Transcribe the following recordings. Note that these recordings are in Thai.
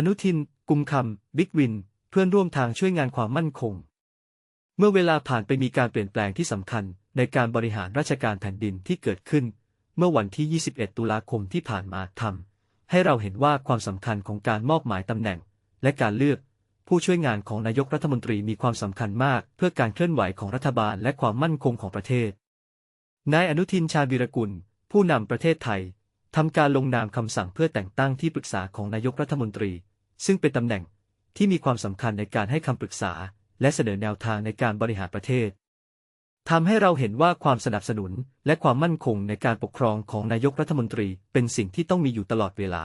อนุทิน กุมคำ บิ๊กวิน เพื่อนร่วมทางช่วยงานความมั่นคง เมื่อเวลาผ่านไปมีการเปลี่ยนแปลงที่สำคัญ ในการบริหารราชการแผ่นดินที่เกิดขึ้น เมื่อวันที่ 21 ตุลาคมที่ผ่านมาทำให้เราเห็นว่าความสำคัญของการมอบหมายตำแหน่ง และการเลือกผู้ช่วยงานของนายกรัฐมนตรีมีความสำคัญมาก เพื่อการเคลื่อนไหวของรัฐบาลและความมั่นคงของประเทศ นายอนุทินชาญวีรกุล ผู้นำประเทศไทยทำการลงนามคำสั่งเพื่อแต่งตั้งที่ปรึกษาของนายกรัฐมนตรี ซึ่งเป็นตำแหน่งที่มีความสำคัญในการให้คำปรึกษา และเสนอแนวทางในการบริหารประเทศทำให้เราเห็นว่าความสนับสนุนและความมั่นคงในการปกครองของนายกรัฐมนตรีเป็นสิ่งที่ต้องมีอยู่ตลอดเวลา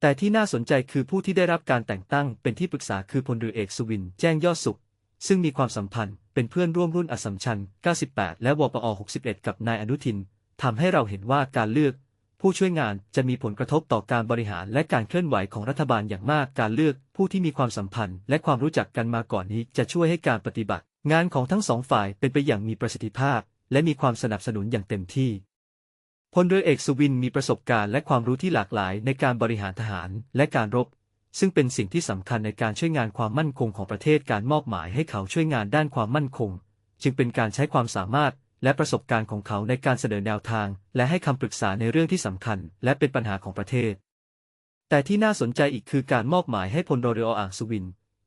แต่ที่น่าสนใจคือผู้ที่ได้รับการแต่งตั้งเป็นที่ปรึกษาคือพลเรือเอกสุวิน แจ้งยอดสุข ซึ่งมีความสัมพันธ์เป็นเพื่อนร่วมรุ่นอสัมชัญ 98 และวปอ 61 กับนายอนุทินทำให้เราเห็นว่าการเลือก ผู้ช่วยงานจะมีผลกระทบต่อการบริหารและการเคลื่อนไหวของรัฐบาลอย่างมากการเลือก ผู้ที่มีความสัมพันธ์ และความรู้จักกันมาก่อนนี้จะช่วยให้การปฏิบัติ งานของทั้งสองฝ่ายเป็นไปอย่างมีประสิทธิภาพ และมีความสนับสนุนอย่างเต็มที่พลเรือเอกสุวินมีประสบการณ์และความรู้ที่หลากหลายในการบริหารทหารและการรบ ซึ่งเป็นสิ่งที่สำคัญในการช่วยงานความมั่นคงของประเทศการมอบหมายให้เขาช่วยงานด้านความมั่นคง จึงเป็นการใช้ความสามารถ และประสบการณ์ของเขาในการเสนอแนวทาง และให้คำปรึกษาในเรื่องที่สำคัญ และเป็นปัญหาของประเทศ แต่ที่น่าสนใจอีกคือการมอบหมายให้พลเรออ่างสุวิน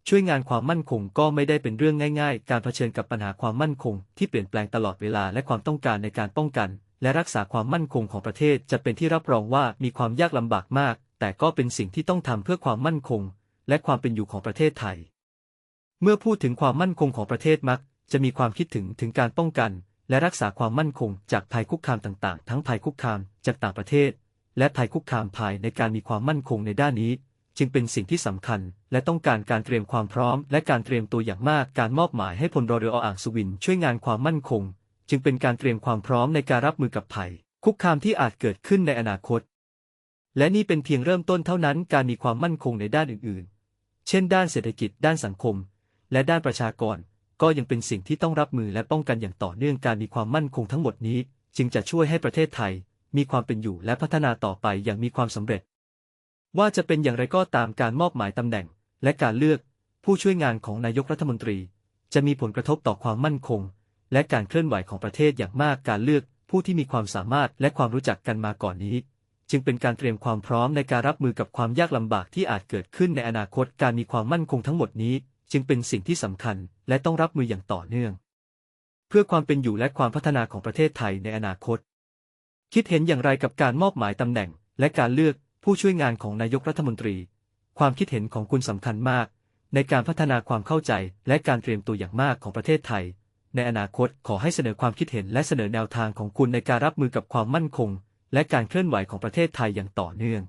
ช่วยงานความมั่นคงก็ไม่ได้เป็นเรื่องง่าย ๆ การเผชิญกับปัญหาความมั่นคง ที่เปลี่ยนแปลงตลอดเวลาและความต้องการในการป้องกัน และรักษาความมั่นคงของประเทศจะเป็นที่รับรองว่ามีความยากลำบากมาก แต่ก็เป็นสิ่งที่ต้องทำเพื่อความมั่นคง และความเป็นอยู่ของประเทศไทย เมื่อพูดถึงความมั่นคงของประเทศมักจะมีความคิดถึงถึงการป้องกัน และรักษาความมั่นคงจากภัยคุกคามต่างๆ ทั้งภัยคุกคามจากต่างประเทศ และภัยคุกคามภายในการมีความมั่นคงในด้านนี้ จึงเป็นสิ่งที่สำคัญ และต้องการการเตรียมความพร้อม และการเตรียมตัวอย่างมากการมอบหมายให้พลรเรืออ่างสุวินช่วยงานความมั่นคง จึงเป็นการเตรียมความพร้อมในการรับมือกับภัย คุกคามที่อาจเกิดขึ้นในอนาคต และนี่เป็นเพียงเริ่มต้นเท่านั้นการมีความมั่นคงในด้านอื่นๆ เช่น ด้านเศรษฐกิจ ด้านสังคม และด้านประชากร ก็ยังเป็นสิ่งที่ต้องรับมือและป้องกันอย่างต่อเนื่องการมีความมั่นคงทั้งหมดนี้ จึงจะช่วยให้ประเทศไทย มีความเป็นอยู่และพัฒนาต่อไปอย่างมีความสำเร็จ ว่าจะเป็นอย่างไรก็ตามการมอบหมายตำแหน่ง และการเลือก ผู้ช่วยงานของนายกรัฐมนตรี จะมีผลกระทบต่อความมั่นคง และการเคลื่อนไหวของประเทศอย่างมากการเลือก ผู้ที่มีความสามารถและความรู้จักกันมาก่อนนี้จึงเป็นการเตรียมความพร้อมในการรับมือกับความยากลำบากที่อาจเกิดขึ้นในอนาคตการมีความมั่นคงทั้งหมดนี้ จึงเป็นสิ่งที่สำคัญและต้องรับมืออย่างต่อเนื่อง เพื่อความเป็นอยู่และความพัฒนาของประเทศไทยในอนาคต คิดเห็นอย่างไรกับการมอบหมายตำแหน่ง และการเลือกผู้ช่วยงานของนายกรัฐมนตรี ความคิดเห็นของคุณสำคัญมาก ในการพัฒนาความเข้าใจและการเตรียมตัวอย่างมากของประเทศไทย ในอนาคตขอให้เสนอความคิดเห็นและเสนอแนวทางของคุณในการรับมือกับความมั่นคง และการเคลื่อนไหวของประเทศไทยอย่างต่อเนื่อง